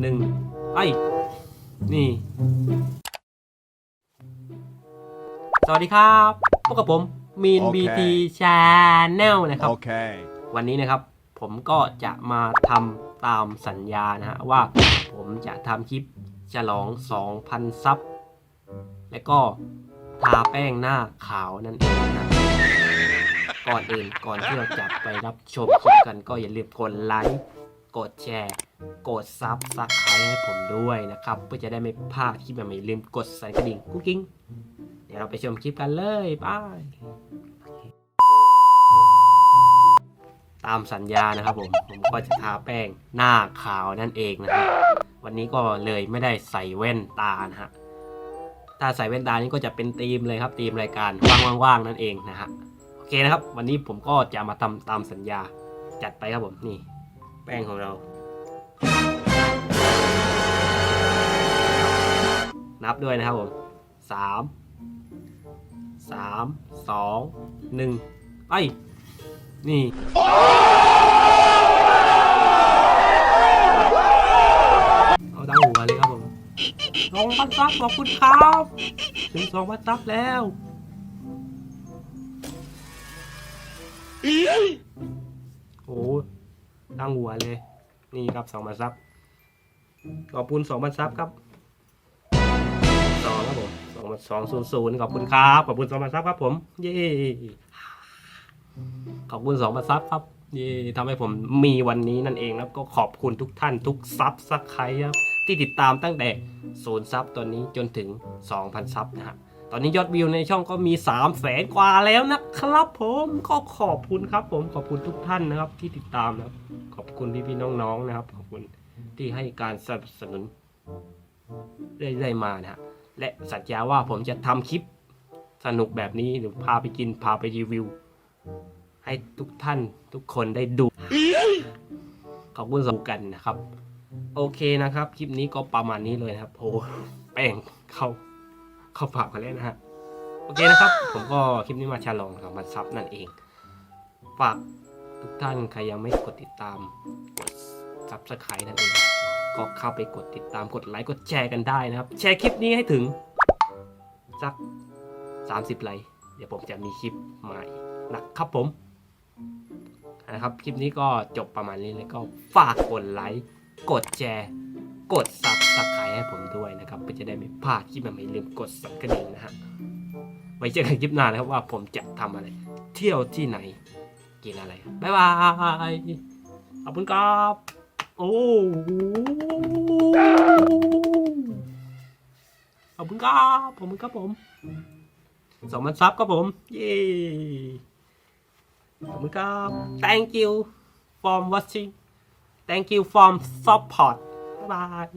หนึ่งไปนี่ สวัสดีครับพบกับผมมีนโอเคบีทีชาแนลนะครับ Okay. วันนี้นะครับ ผมก็จะมาทำตามสัญญานะฮะ ว่าผมจะทำคลิปฉลอง 2,000 ซับ และก็ทาแป้งหน้าขาวนั่นเองนะก่อนอื่นก่อนที่เราจะไปรับชมคลิปกันก็อย่าลืมกดไลค์ กดแชร์ กดซับสไครต์ให้ผมด้วยนะครับ เพื่อจะได้ไม่พลาดคลิปใหม่ๆอย่าลืมกดสั่นกระดิ่งกุ๊กกิ้งเดี๋ยวเราไปชมคลิปกันเลยบายตามสัญญานะครับผม ผมก็จะทาแป้งหน้าขาวนั่นเองนะครับวันนี้ก็เลยไม่ได้ใส่แว่นตานะฮะถ้าใส่แว่นตานี่ก็จะเป็นธีมเลยครับธีมรายการว่างๆๆนั่นเองนะฮะโอเคนะครับ วันนี้ผมก็จะมาทำตามสัญญาจัดไปครับผมนี่ แป้งของเรา นับด้วยนะครับผมสามสามสองหนึ่งไปนี่เอาดังหัวเลยครับผมสองพันซับขอบคุณครับถึงสองพันซับแล้วโอ้ดังหัวเลย นี่ครับสองพันซับขอบคุณสองพันซับครับสองครับผมสองพันสองศูนย์ศูนย์ขอบคุณครับขอบคุณสองพันซับครับผมเย้ขอบคุณสองพันซับครับที่ทำให้ผมมีวันนี้นั่นเองแล้วก็ขอบคุณทุกท่านทุกซับสักใครครับที่ติดตามตั้งแต่ศูนย์ซับตอนนี้จนถึง 2,000 ซับนะฮะ ตอนนี้ยอดวิวในช่องก็มี3 0 0แสนกว่าแล้วนะครับผมก็ขอบคุณครับ ผมขอบคุณทุกท่านนะครับ ที่ติดตามนะครับ ขอบคุณพี่ๆน้องๆนะครับ ขอบคุณที่ให้การสนับสนุนเรื่อยๆมานะฮะและสัญญาว่าผมจะทำคลิปสนุกแบบนี้หรือพาไปกินพาไปรีวิว ให้ทุกท่านทุกคนได้ดู ขอบคุณสำกันนะครับ โอเคนะครับ คลิปนี้ก็ประมาณนี้เลยนะครับโอ้แป้งเข้า ข้าปากกันแล้วนะฮะ โอเคนะครับ ผมก็คลิปนี้มาฉลองสองพันซับนั่นเอง ฝากทุกท่านใครยังไม่กดติดตาม กดซับสไครต์นั่นเอง ก็เข้าไปกดติดตามกดไลค์กดแชร์กันได้นะครับ แชร์คลิปนี้ให้ถึง สัก 30 ไลค์ เดี๋ยวผมจะมีคลิปใหม่นะครับผมนะครับ คลิปนี้ก็จบประมาณนี้เลยก็ฝากกดไลค์ กดแชร์ กดซับสไครต์ให้ผมด้วยนะครับเพื่อจะได้ไม่พลาดคลิปใหม่ๆลืมกดสั่นกระดิ่งนะฮะไว้เจอกันคลิปหน้านะครับว่าผมจะทำอะไร เที่ยวที่ไหน กินอะไร บ๊ายบายขอบคุณครับโอ้ขอบคุณครับผมครับผมสองพันซับครับผมเย้ขอบคุณครับ thank you for watching thank you for support บาย